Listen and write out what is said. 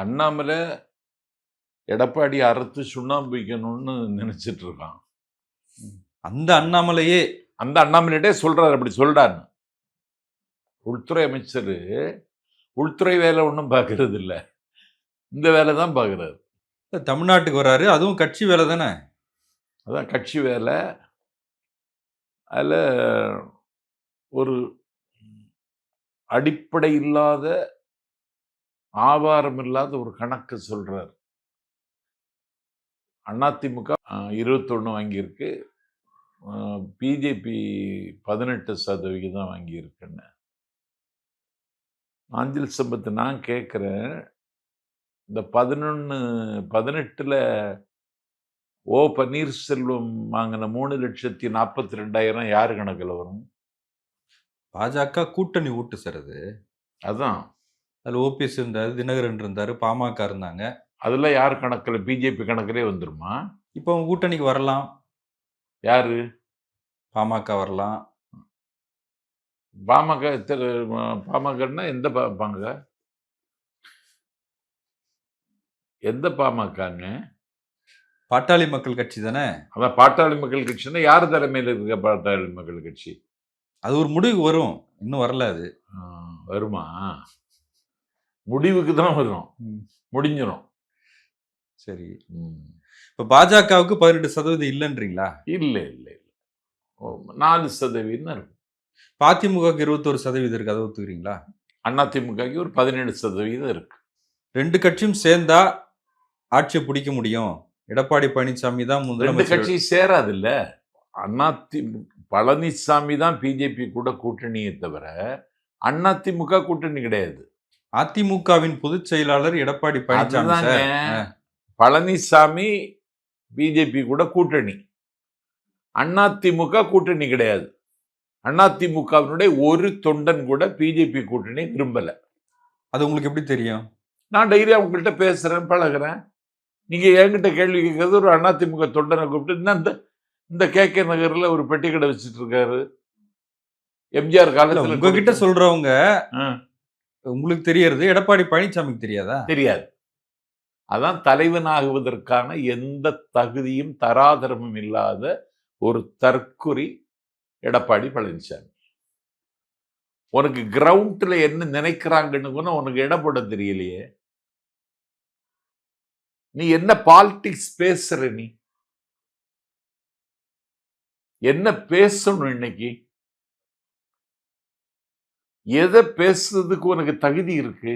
அண்ணாமலை எடப்பாடி அறுத்து சுண்ணாம்பு வைக்கணும்னு நினைச்சிட்டு இருக்கான் அந்த அண்ணாமலையே அந்த அண்ணாமலையிட்டே சொல்றாரு அப்படி சொல்றாரு. உள்துறை அமைச்சர் உள்துறை வேலை ஒன்றும் பார்க்கறது இல்ல இந்த வேலை தான் பார்க்கறாரு தமிழ்நாட்டுக்கு வராரு அதுவும் கட்சி வேலை தானே? அதான் கட்சி வேலை. அதில் ஒரு அடிப்படை இல்லாத ஆதாரம் இல்லாத ஒரு கணக்கு சொல்றார். அதிமுக இருபத்தொன்று வாங்கியிருக்கு. பிஜேபி பதினெட்டு சதவிகிதம் வாங்கியிருக்குன்னு. நாஞ்சில் சம்பத்து நான் கேட்குறேன். இந்த பதினொன்று பதினெட்டில் ஓ பன்னீர்செல்வம் வாங்கின மூணு லட்சத்தி நாற்பத்தி ரெண்டாயிரம் யார் கணக்கில் வரும்? பாஜக கூட்டணி ஓட்டு சார் அது. அதான். அதுல ஓபிஎஸ் இருந்தாரு தினகரன் இருந்தாரு பாமக இருந்தாங்க. அதில் யார் கணக்கில்? பிஜேபி கணக்கிலே வந்துருமா? இப்போ அவங்க கூட்டணிக்கு வரலாம். யாரு? பாமக வரலாம். பாமக பாமகன்னா எந்த பாமக? எந்த பாமகங்க பாட்டாளி மக்கள் கட்சி தானே? அதான் பாட்டாளி மக்கள் கட்சின்னா யார் தலைமையில் இருக்க பாட்டாளி மக்கள் கட்சி? அது ஒரு முடிவு வரும். இன்னும் வரல அது. வருமா? முடிவுக்கு தான் வரும். முடிஞ்சிடும் சரி. இப்ப பாஜகவுக்கு பதினெட்டு சதவீதம் இல்லைன்றீங்களா? இல்லை இல்லை இல்லை. நாலு சதவீதம் இருக்கும் அதிமுகவுக்கு இருபத்தோரு சதவீதம் இருக்கு. அதை ஒத்துக்கிறீங்களா? அதிமுகக்கு ஒரு பதினேழு சதவீதம் இருக்கு. ரெண்டு கட்சியும் சேர்ந்தா ஆட்சியை பிடிக்க முடியும். எடப்பாடி பழனிசாமி தான் முதலமைச்சர். கட்சியும் சேராது இல்ல அதிமுக பழனிசாமி தான் பிஜேபி கூட கூட்டணியே தவிர அதிமுக கூட்டணி கிடையாது. அதிமுகவின் பொதுச் செயலாளர் எடப்பாடி பழனிசாமி பழனிசாமி பிஜேபி கூட கூட்டணி. அதிமுக கூட்டணி கிடையாது. அதிமுகவினுடைய ஒரு தொண்டன் கூட பிஜேபி கூட்டணி விரும்பல. அது உங்களுக்கு எப்படி தெரியும்? நான் டெய்லி அவங்கள்ட்ட பேசுறேன் பழகுறேன். நீங்க என்கிட்ட கேள்வி கேட்கறது ஒரு அதிமுக தொண்டனை கூப்பிட்டு "என்ன இந்த இந்த கே. கே. நகர்ல ஒரு பெட்டி கடை வச்சுட்டு இருக்காரு. எம்ஜிஆர் காலத்துல உங்ககிட்ட ஆ, உங்களுக்கு தெரியறது எடப்பாடி பழனிசாமிக்கு தெரியாதா? தெரியாது. அதான் தலைவனாகுவதற்கான எந்த தகுதியும் தராதரமும் இல்லாத ஒரு தற்குறி எடப்பாடி பழனிசாமி. உனக்கு கிரவுண்ட்ல என்ன நினைக்கிறாங்கன்னு கூட உனக்கு இடப்பட தெரியலையே. நீ என்ன பாலிடிக்ஸ் பேசுற நீ? என்ன பேசணும் இன்னைக்கு? எதை பேசுறதுக்கு உனக்கு தகுதி இருக்குது